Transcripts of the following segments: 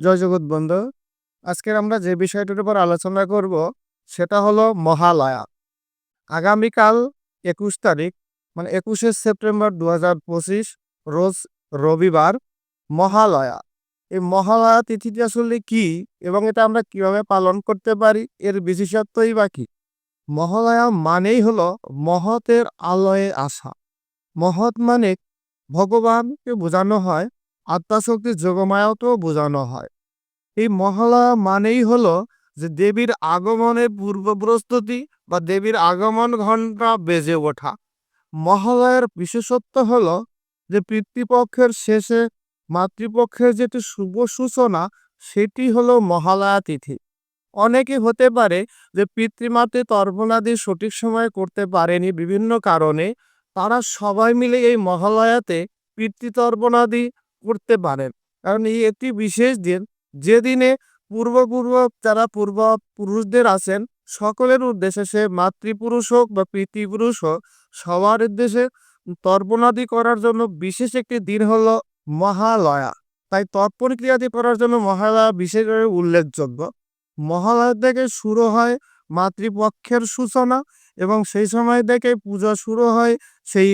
জয় জগৎ বন্ধু। আজকের আমরা যে বিষয়টার উপর আলোচনা করব, সেটা হলো মহালয়া। আগামীকাল একুশ তারিখ মানে একুশে সেপ্টেম্বর দু হাজার পঁচিশ, রোজ রবিবার মহালয়া। এই মহালয়া তিথিটি আসলে কি এবং এটা আমরা কীভাবে পালন করতে পারি, এর বিশেষত্বই বা কি? মহালয়া মানেই হলো মহতের আলয়ে আসা। মহৎ মানে ভগবানকে বোঝানো হয় আত্মাশক্তির যোগমায়াকেও বোঝানো হয়। এই মহালয়া মানেই হলো যে দেবীর আগমনের পূর্ব প্রস্তুতি বা দেবীর আগমন ঘণ্টা বেজে ওঠা। মহালয়ার বিশেষত্ব হল যে পিতৃপক্ষের শেষে মাতৃপক্ষের যেটি শুভ সূচনা, সেটি হলো মহালয়া তিথি অনেকে হতে পারে যে পিতৃমাতৃ তর্পণাদি সঠিক সময়ে করতে পারেনি বিভিন্ন কারণে, তারা সবাই মিলে এই মহালয়াতে পিতৃতর্পণাদি করতে পারেন। কারণ এই একটি বিশেষ দিন যেদিনে পূর্বপূর্ব যারা পূর্ব পুরুষদের আছেন, সকলের উদ্দেশ্যে সে মাতৃপুরুষ হোক বা পিতৃপুরুষ হোক, সবার উদ্দেশ্যে তর্পণাদি করার জন্য বিশেষ একটি দিন হলো মহালয়া। তাই তর্পণ ক্রিয়াদি করার জন্য মহালয়া বিশেষভাবে উল্লেখযোগ্য। মহালয়া থেকে শুরু হয় মাতৃপক্ষের সূচনা এবং সেই সময় থেকে পূজা শুরু হয় সেই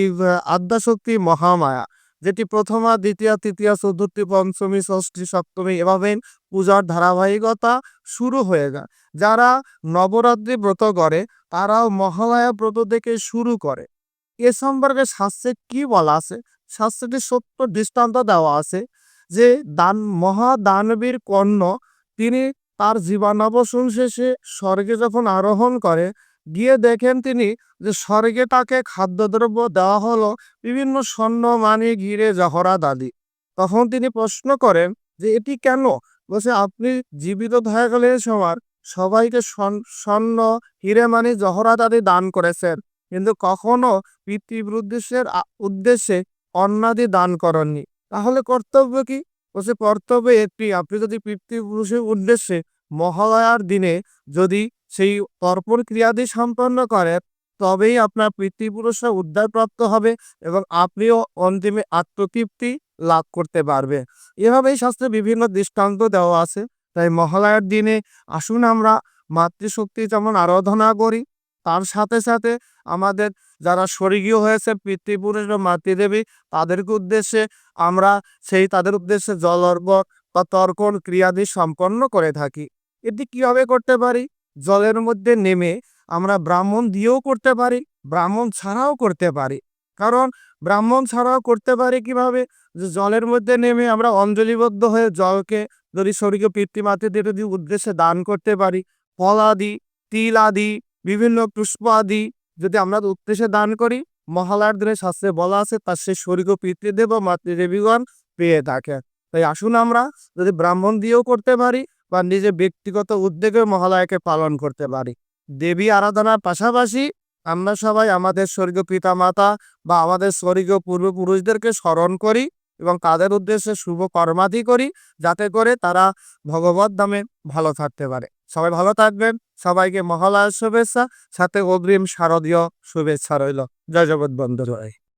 আদ্যাশক্তি মহামায়া। যেটি প্রথমা, দ্বিতীয়, তৃতীয়, চতুর্থী, পঞ্চমী, ষষ্ঠী, সপ্তমী এভাবে পূজার ধারাবাহিকতা শুরু হয়ে যায়। যারা নবরাত্রি ব্রত করে, তারাও মহালয়া ব্রত থেকে শুরু করে। এ সম্পর্কে শাস্ত্রে কি বলা আছে? শাস্ত্রটি সত্য দৃষ্টান্ত দেওয়া আছে যে, দান, মহাদানবীর কর্ণ, তিনি তার জীবনাবসান শেষে স্বর্গে যখন আরোহণ করে গিয়ে দেখেন তিনি যে স্বর্গে তাকে খাদ্যদ্রব্য দেওয়া হলো বিভিন্ন স্বর্ণ, মানি ঘিরে জহরাত আদি তখন তিনি প্রশ্ন করেন যে এটি কেন? বলছে, আপনি জীবিত থাকাকালীন সময় সবাইকে স্বর্ণ হিরে মানি জহরাত আদি দান করেছেন। কিন্তু কখনো পিতৃবৃদ্দেশের উদ্দেশ্যে অন্নাদি দান করেননি। তাহলে কর্তব্য কি? বলছে, কর্তব্য একটি। আপনি যদি পিতৃপুরুষের উদ্দেশ্যে মহালয়ার দিনে যদি সেই তর্পণ ক্রিয়াদি সম্পন্ন করেন, তবেই আপনার পিতৃপুরুষরা উদ্ধারপ্রাপ্ত হবে এবং আপনিও অন্তিমে আত্মতৃপ্তি লাভ করতে পারবে এভাবেই শাস্ত্রে বিভিন্ন দৃষ্টান্ত দেওয়া আছে। তাই মহালয়ার দিনে আসুন আমরা মাতৃশক্তি যেমন আরাধনা করি, তার সাথে সাথে আমাদের যারা স্বর্গীয় হয়েছে, পিতৃপুরুষ বা মাতৃদেবী, তাদেরকে উদ্দেশ্যে আমরা সেই তাদের উদ্দেশ্যে জল অর্পণ বা তর্কণ ক্রিয়াদি সম্পন্ন করে থাকি, এটি কীভাবে করতে পারি? জলের মধ্যে নেমে আমরা ব্রাহ্মণ দিয়েও করতে পারি, ব্রাহ্মণ ছাড়াও করতে পারি। কারণ ব্রাহ্মণ ছাড়াও করতে পারি কীভাবে? যে জলের মধ্যে নেমে আমরা অঞ্জলিবদ্ধ হয়ে জলকে যদি স্বর্গীয় পিতৃমাতৃদের যদি উদ্দেশ্যে দান করতে পারি, ফল আদি, তিল আদি, বিভিন্ন পুষ্প আদি যদি আমরা উদ্দেশ্যে দান করি, মহালয়ার দিনে শাস্ত্রে বলা আছে, তার সে স্বর্গীয় পিতৃদেব ও মাতৃদেবীগণ পেয়ে থাকে। তাই আসুন আমরা যদি ব্রাহ্মণ দিয়েও করতে পারি বা নিজে ব্যক্তিগত উদ্যোগে মহালয়াকে পালন করতে পারি। দেবী আরাধনার পাশাপাশি আমরা সবাই আমাদের স্বর্গীয় পিতা মাতা বা আমাদের স্বর্গীয় পূর্বপুরুষদেরকে স্মরণ করি এবং তাদের উদ্দেশ্যে শুভ কর্মাদি করি যাতে করে তারা ভগবত দামে ভালো থাকতে পারে। সবাই ভালো থাকবেন। সবাইকে মহালয়ার শুভেচ্ছা। সাথে অগ্রিম শারদীয় শুভেচ্ছা রইল। জয় জগৎ বন্ধু